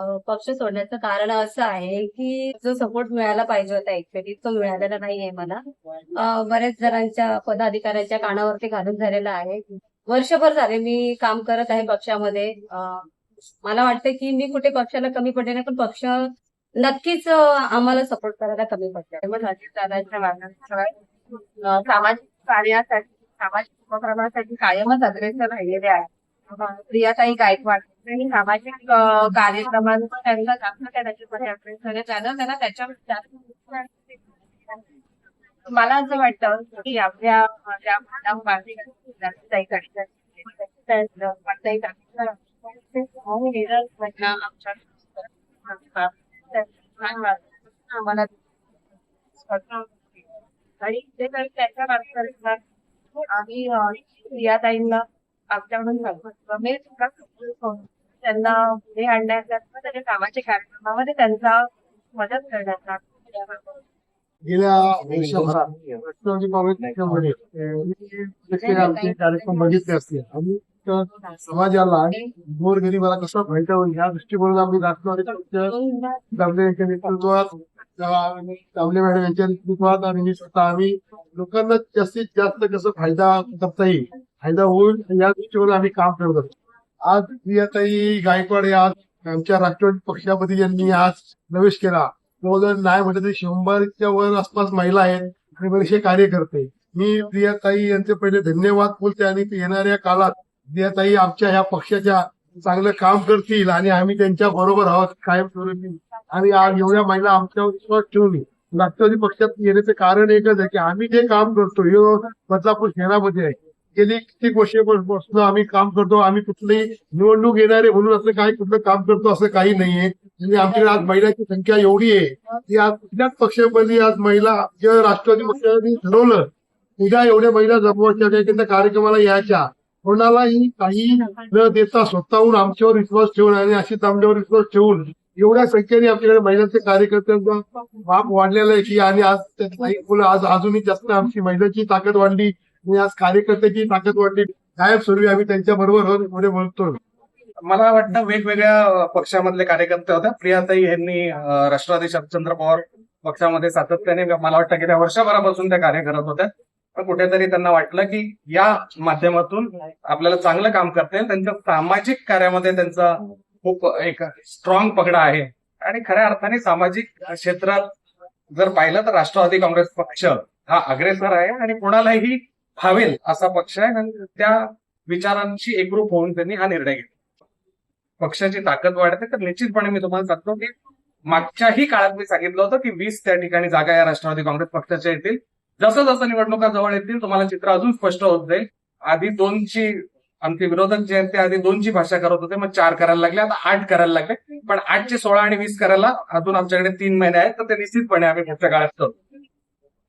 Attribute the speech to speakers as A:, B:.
A: पक्ष सोडण्याचं कारण असं आहे की जो सपोर्ट मिळायला पाहिजे होता ऍक्च्युअली तो मिळालेला नाहीये मला. बऱ्याच जणांच्या पदाधिकाऱ्यांच्या कानावरती घालून झालेला आहे. वर्षभर झाले मी काम करत आहे पक्षामध्ये. मला वाटतं की मी कुठे पक्षाला कमी पडले नाही पण पक्ष नक्कीच आम्हाला सपोर्ट करायला कमी पडले.
B: सामाजिक कार्यासाठी सामाजिक उपक्रमासाठी कायमच अग्रेसर राहिलेले आहे. प्रियाताई गायकवाड काही सामाजिक अ, कार्यक्रमांचं त्यांचा जास्त त्या त्याच्यामध्ये अग्रेसर आहे त्यांना त्याच्या मला असं वाटतं की आपल्या ज्या मॅडम ताई आम्हाला आणि ते त्याच्या मार्गदर्शनात आम्ही अ, आमच्याकडून सांगतो मी सुद्धा त्यांना पुढे आणण्याचा किंवा त्याच्या सामाजिक कार्यक्रमामध्ये त्यांचा मदत करण्याचा
C: गेल्या वर्षभरात राष्ट्रवादी आमचे कार्यक्रम बघितले असतील. समाजाला आणि गोरगरिबाला कसं फायदा होईल या दृष्टिकोनात आम्ही राष्ट्रवादी यांच्या नेतृत्वात मॅडम यांच्या नेतृत्वात आणि स्वतः आम्ही लोकांना जास्तीत जास्त कसं फायदा करता येईल फायदा होईल या दृष्टिकोन आम्ही काम करत असतो. आज प्रियाताई गायकवाड या आज आमच्या राष्ट्रवादी पक्षामध्ये यांनी आज प्रवेश केला. जवळजवळ नाही म्हटलं तरी शंभरच्या वर आसपास महिला आहेत आणि बरेचसे कार्यकर्ते. मी प्रियाताई यांचे पहिले धन्यवाद बोलते आणि येणाऱ्या काळात प्रियाताई आमच्या ह्या पक्षाच्या चांगलं काम करतील आणि आम्ही त्यांच्या बरोबर आहोत कायम स्वरूपी. आणि आज एवढ्या महिला आमच्यावर विश्वास ठेवून राष्ट्रवादी पक्षात येण्याचं कारण एकच आहे की आम्ही जे काम करतो हे बदलापूर शहरामध्ये आहे. गेली कित्येक वर्षापासून आम्ही काम करतो आम्ही कुठलीही निवडणूक येणारे म्हणून असं काही कुठलं काम करतो असं काही नाहीये. म्हणजे आमच्याकडे आज महिलांची संख्या एवढी आहे की आज कुठल्याच पक्षामध्ये आज महिला जेव्हा राष्ट्रवादी पक्षाने ठरवलं उद्या एवढ्या महिला जमवायच्या होत्या कार्यक्रमाला यायच्या. कोणालाही काही न देता स्वतःहून आमच्यावर विश्वास ठेवून आणि अशी आमच्यावर विश्वास ठेवून एवढ्या संख्येने आपल्याकडे महिलांचे कार्यकर्त्यांचा वाप वाढलेला आहे की आणि आज मुलं आज अजूनही जास्त आमची महिलांची ताकद वाढली. मी आज कार्यकर्त्याची ताकद गायब कायमस्वरूपी आम्ही त्यांच्या बरोबर पुढे बोलतो
D: मला वाटतं वेगवेगळ्या पक्षामधले कार्यकर्ते होत्या प्रियाताई यांनी राष्ट्रवादी शरदचंद्र पवार पक्षामध्ये सातत्याने मला वाटतं की त्या वर्षभरापासून त्या कार्य करत होत्या पण कुठेतरी त्यांना वाटलं की या माध्यमातून आपल्याला चांगलं काम करता येईल. त्यांच्या सामाजिक कार्यामध्ये त्यांचा खूप एक स्ट्रॉंग पगडा आहे. आणि खऱ्या अर्थाने सामाजिक क्षेत्रात जर पाहिलं तर राष्ट्रवादी काँग्रेस पक्ष हा अग्रेसर आहे आणि कोणालाही भावेल असा पक्ष आहे आणि त्या विचारांशी एकरूप होऊन त्यांनी हा निर्णय घेतला. पक्षाची ताकद वाढते तर निश्चितपणे मी तुम्हाला सांगतो की मागच्याही काळात मी सांगितलं होतं की वीस त्या ठिकाणी जागा या राष्ट्रवादी काँग्रेस पक्षाच्या येतील. जसं जसं निवडणुका जवळ येतील तुम्हाला चित्र अजून स्पष्ट होत जाईल. आधी दोनची आमचे विरोधक जे आहेत ते आधी दोनची भाषा करत होते मग चार करायला लागले आता आठ करायला लागले. पण आठचे सोळा आणि वीस करायला अजून आमच्याकडे तीन महिने आहेत तर ते निश्चितपणे आम्ही पुढच्या काळात करतो